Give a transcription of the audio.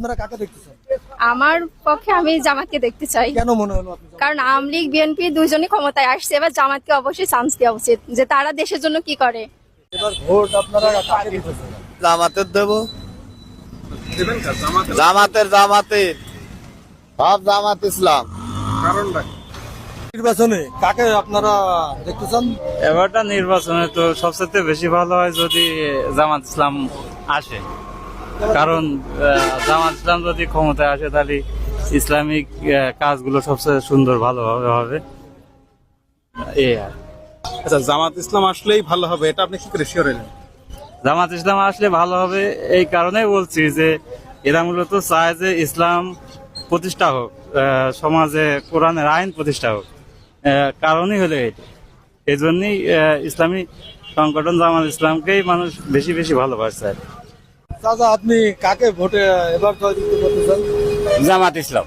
আপনারা কাকে দেখতেছেন আমার পক্ষে আমি জামাতকে দেখতে চাই। কেন মনে হলো কারণ আওয়ামী লীগ বিএনপি দুজনই ক্ষমতায় আসছে এবার জামাতকে অবশ্যই চান্স দেওয়া উচিত যে তারা দেশের জন্য কি করে। এবার ভোট আপনারা কাকে দিতেছেন জামাতের দেব। জামাতের? জামাতের সব জামাত ইসলাম। নির্বাচনে কাকে আপনারা দেখতেছেন এবারটা নির্বাচনে তো সবচেয়ে বেশি ভালো হয় যদি জামাত ইসলাম আসে। কারণ জামাত ইসলাম যদি ক্ষমতায় আসে তাহলে ইসলামিক কাজগুলো সবচেয়ে সুন্দর ভালোভাবে হবে। আর। আচ্ছা জামাত ইসলাম আসলেই ভালো হবে এটা আপনি কি করে শিওর হলেন জামাত ইসলাম আসলে ভালো হবে এই কারণেই বলছি যে এরা মূলত চায় যে ইসলাম প্রতিষ্ঠা হোক সমাজে কোরআনের আইন প্রতিষ্ঠা হোক। কারণই হলো এটা। এই জন্যই ইসলামী সংগঠন জামাত ইসলামকেই মানুষ বেশি বেশি ভালোবাসছে চাচা আপনি কাকে ভোটে এবার জয়যুক্ত করতেছেন জামাত ইসলাম।